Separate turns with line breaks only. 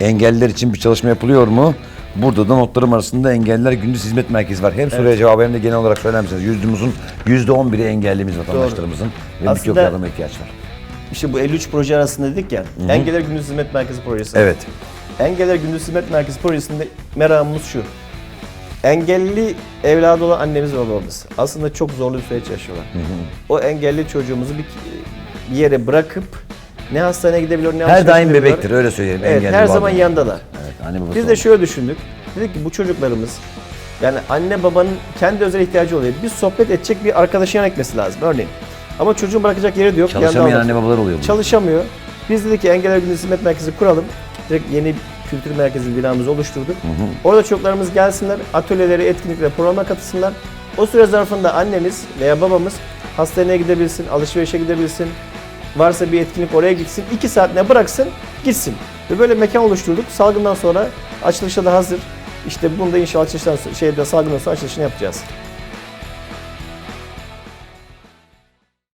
Engelliler için bir çalışma yapılıyor mu? Burada da notlarım arasında engelliler gündüz hizmet merkezi var. Hem soruya cevap hem de genel olarak söyler misiniz? Yüzdümüzün yüzde on biri engellimiz vatandaşlarımızın ve birçok yardıma ihtiyaç var.
İşte bu 53 proje arasında dedik ya. Engeller Gündüz Hizmet Merkezi projesi.
Evet.
Engeller Gündüz Hizmet Merkezi projesinde meramımız şu. Engelli evladı olan annemiz ve babamız aslında çok zorlu bir süreç yaşıyorlar. O engelli çocuğumuzu bir, bir yere bırakıp ne hastaneye gidebiliyor ne
Her daim
gidebiliyor.
bebektir öyle söyleyelim.
Evet, her zaman yanındalar.
Evet, anne babası
Biz de şöyle düşündük. Dedik ki bu çocuklarımız yani anne babanın kendi özel ihtiyacı oluyor. Bir sohbet edecek bir arkadaşın yan ekmesi lazım örneğin. Ama çocuğun bırakacak yeri de yok.
Çalışamayan anne babalar oluyor. burada.
Çalışamıyor. Biz dedik ki Engeller Gündüz Hizmet Merkezi kuralım. Direkt yeni kültür merkezi binamızı oluşturduk. Orada çocuklarımız gelsinler, atölyelere, etkinliklere, programa katılsınlar. O süre zarfında annemiz veya babamız hastaneye gidebilsin, alışverişe gidebilsin. Varsa bir etkinlik oraya gitsin. iki saatine bıraksın, gitsin. Ve böyle mekan oluşturduk. Salgından sonra açılışa da hazır. İşte bunu da inşallah açılıştan sonra, şeyde salgından sonra açılışını yapacağız.